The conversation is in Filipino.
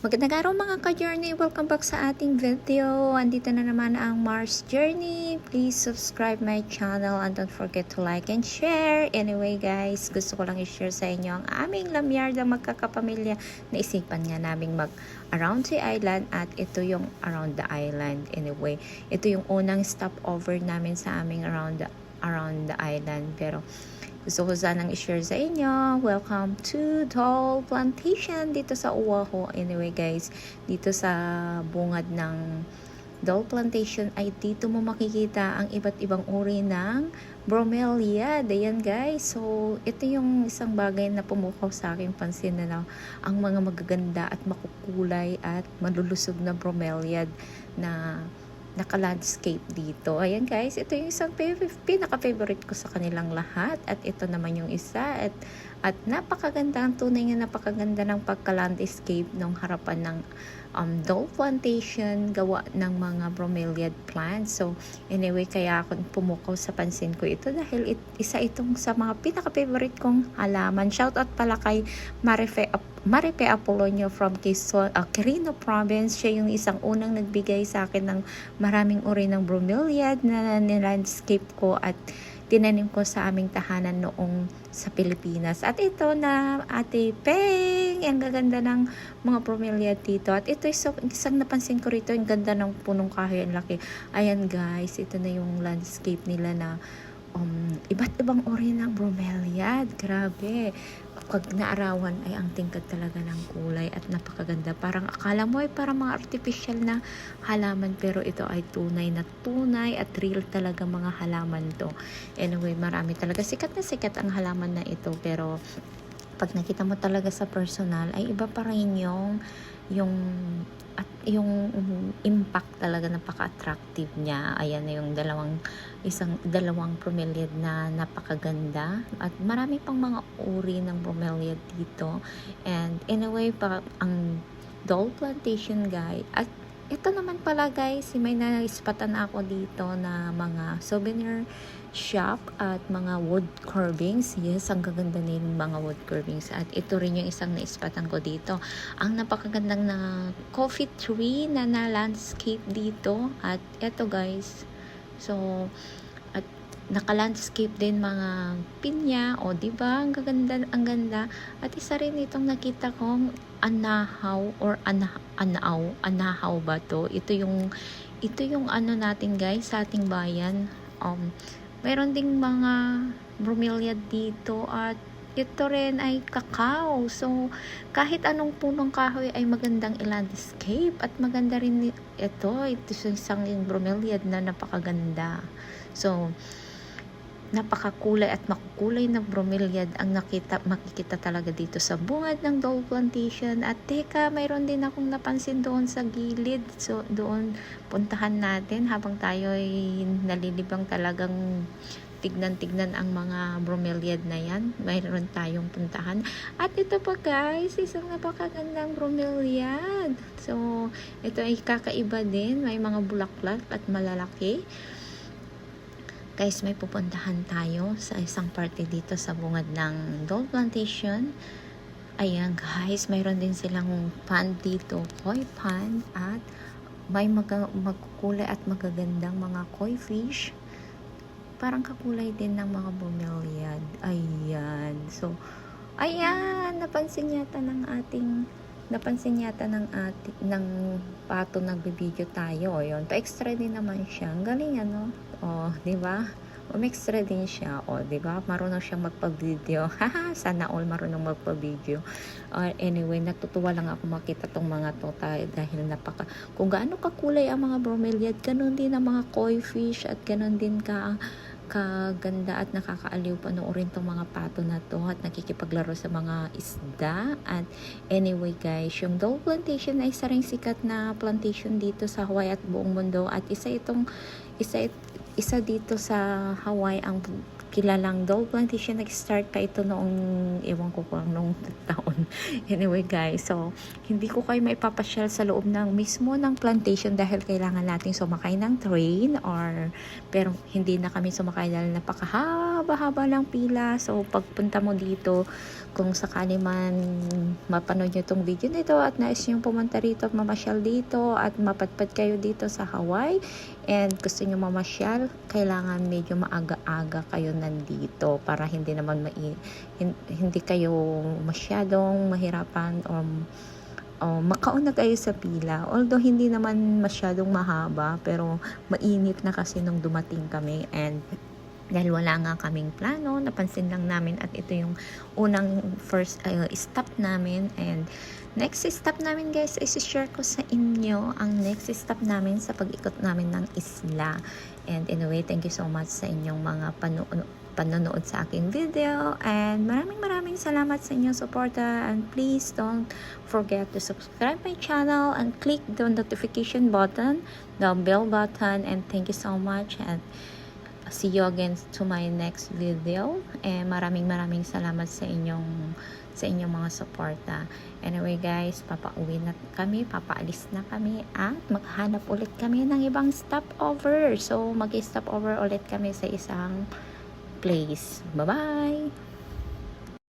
Magandang araw mga ka-journey. Welcome back sa ating video. Andito na naman ang Mars Journey. Please subscribe my channel and don't forget to like and share. Anyway guys, gusto ko lang i-share sa inyo ang aming lamyardang magkakapamilya. Naisipan nga naming mag around the island at ito yung around the island. Anyway, ito yung unang stopover namin sa aming around the, around the island. Pero gusto ko sanang i-share sa inyo. Welcome to Doll Plantation dito sa Oahu. Anyway guys, dito sa bungad ng Doll Plantation ay dito mo makikita ang iba't ibang uri ng bromelia. Ayan guys. So, ito yung isang bagay na pumukaw sa aking pansin na lang, ang mga magaganda at makukulay at malulusog na bromeliad na naka-landscape dito. Ayan guys, ito yung isang pinaka-favorite ko sa kanilang lahat. At ito naman yung isa. At, at napakaganda, ang tunay nga napakaganda ng pagka-landscape ng harapan ng um, doll plantation, gawa ng mga bromeliad plants. So, anyway, kaya ako pumukaw sa pansin ko ito dahil it, isa itong sa mga pinaka-favorite kong halaman. Shout out pala kay Marife Maripe Apolonio from Quezon, uh, Quirino Province. Siya yung isang unang nagbigay sa akin ng maraming uri ng bromeliad na nilandscape ko at tinanim ko sa aming tahanan noong sa Pilipinas. At ito na Ate Peng, ang gaganda ng mga bromeliad dito. At ito isang, isang napansin ko rito, ang ganda ng punong kahoy, ang laki. Ayan guys, ito na yung landscape nila na um, iba't ibang uri ng bromeliad. Grabe. Pag naarawan ay ang tingkad talaga ng kulay at napakaganda. Parang akala mo ay parang mga artificial na halaman pero ito ay tunay na tunay at real talaga mga halaman to. Anyway, marami talaga. Sikat na sikat ang halaman na ito pero pag nakita mo talaga sa personal ay iba pa rin yung yung at yung impact talaga napaka-attractive niya. Ayan na yung dalawang isang dalawang bromeliad na napakaganda at marami pang mga uri ng bromeliad dito. And anyway, pa ang doll plantation guy at ito naman pala guys, may naispatan ako dito na mga souvenir shop at mga wood carvings. Yes, ang gaganda na yung mga wood carvings. At ito rin yung isang naispatan ko dito. Ang napakagandang na coffee tree na na landscape dito. At ito guys, so naka-landscape din mga pinya o di ba ang gaganda ang ganda at isa rin itong nakita kong anahaw or ana, anaaw anahaw ba to ito yung ito yung ano natin guys sa ating bayan um meron ding mga bromeliad dito at ito rin ay kakao. So, kahit anong punong kahoy ay magandang i-landscape at maganda rin ito. Ito isang bromeliad na napakaganda. So, napakakulay at makukulay na bromeliad ang nakita, makikita talaga dito sa bungad ng Dole Plantation. At teka, mayroon din akong napansin doon sa gilid. So, doon puntahan natin habang tayo ay nalilibang talagang tignan-tignan ang mga bromeliad na yan. Mayroon tayong puntahan. At ito pa guys, isang napakagandang bromeliad. So, ito ay kakaiba din. May mga bulaklak at malalaki guys, may pupuntahan tayo sa isang party dito sa bungad ng Dole Plantation. Ayan guys, mayroon din silang pan dito, koi pan at may mag magkukulay at magagandang mga koi fish. Parang kakulay din ng mga bromeliad. Ayan. So, ayan, napansin yata ng ating napansin yata ng ating ng pato nagbibideo tayo. Ayun, pa-extra din naman siya. Ang galing ano. Oh, 'di ba? Umextra din siya. O, oh, 'di ba? Marunong siyang magpa-video. Haha, sana all marunong magpa-video. Uh, anyway, natutuwa lang ako makita tong mga to tayo dahil napaka kung gaano kakulay ang mga bromeliad, ganun din ang mga koi fish at ganun din ka kaganda at nakakaaliw panoorin tong mga pato na to at nakikipaglaro sa mga isda. At anyway guys yung Dole Plantation ay isa ring sikat na plantation dito sa Hawaii at buong mundo. At isa itong isa isa dito sa Hawaii ang kilalang Dole Plantation. Nag-start pa ito noong, ewan ko kung noong taon. anyway guys, so hindi ko kayo maipapasyal sa loob ng mismo ng plantation dahil kailangan nating sumakay ng train or pero hindi na kami sumakay dahil napakahaba-haba ng pila. So pagpunta mo dito, kung sakali man mapanood nyo itong video nito at nais yung pumunta rito at mamasyal dito at mapadpad kayo dito sa Hawaii and gusto nyo mamasyal, kailangan medyo maaga-aga kayo nandito para hindi naman mai, hin- hindi kayo masyadong mahirapan or oh, makauna kayo sa pila. Although hindi naman masyadong mahaba, pero mainit na kasi nung dumating kami and dahil wala nga kaming plano, napansin lang namin at ito yung unang first uh, stop namin. And next stop namin guys is share ko sa inyo ang next stop namin sa pag-ikot namin ng isla. And anyway thank you so much sa inyong mga panonood panonood sa aking video. And maraming maraming salamat sa inyong suporta. And please don't forget to subscribe my channel and click the notification button the bell button. And thank you so much. And see you again to my next video. Eh, maraming maraming salamat sa inyong sa inyong mga suporta. Anyway guys, papauwi na kami, papaalis na kami at maghanap ulit kami ng ibang stopover. So, mag-stopover ulit kami sa isang place. Bye-bye!